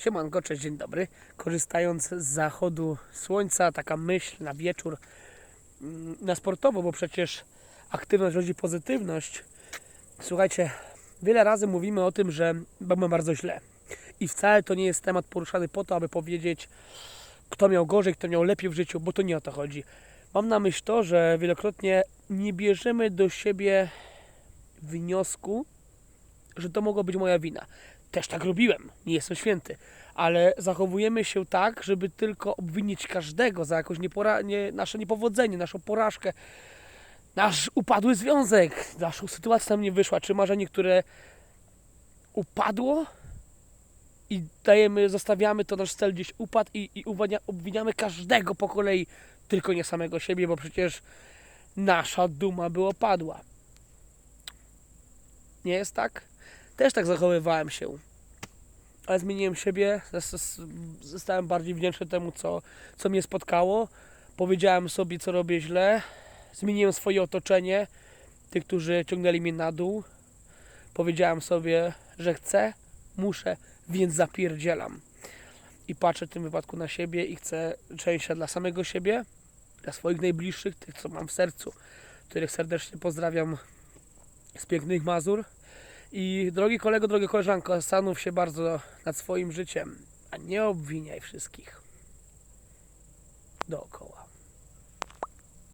Siemanko, cześć, dzień dobry. Korzystając z zachodu słońca, taka myśl na wieczór, mm, na sportowo, bo przecież aktywność rodzi pozytywność. Słuchajcie, wiele razy mówimy o tym, że mamy bardzo źle. I wcale to nie jest temat poruszany po to, aby powiedzieć, kto miał gorzej, kto miał lepiej w życiu, bo to nie o to chodzi. Mam na myśl to, że wielokrotnie nie bierzemy do siebie wniosku, że to mogła być moja wina. Też tak robiłem, nie jestem święty, ale zachowujemy się tak, żeby tylko obwinić każdego za jakąś niepora- nie, nasze niepowodzenie, naszą porażkę, nasz upadły związek, naszą sytuację nam nie wyszła, czy marzenie, które upadło i dajemy, zostawiamy to nasz cel gdzieś upadł i, i uwania, obwiniamy każdego po kolei, tylko nie samego siebie, bo przecież nasza duma by opadła. Nie jest tak? Też tak zachowywałem się. Ale zmieniłem siebie, zostałem bardziej wdzięczny temu, co, co mnie spotkało. Powiedziałem sobie, co robię źle. Zmieniłem swoje otoczenie, tych, którzy ciągnęli mnie na dół. Powiedziałem sobie, że chcę, muszę, więc zapierdzielam. I patrzę w tym wypadku na siebie i chcę szczęścia dla samego siebie, dla swoich najbliższych, tych, co mam w sercu, których serdecznie pozdrawiam z pięknych Mazur. I drogi kolego, drogie koleżanko, zastanów się bardzo nad swoim życiem, a nie obwiniaj wszystkich dookoła.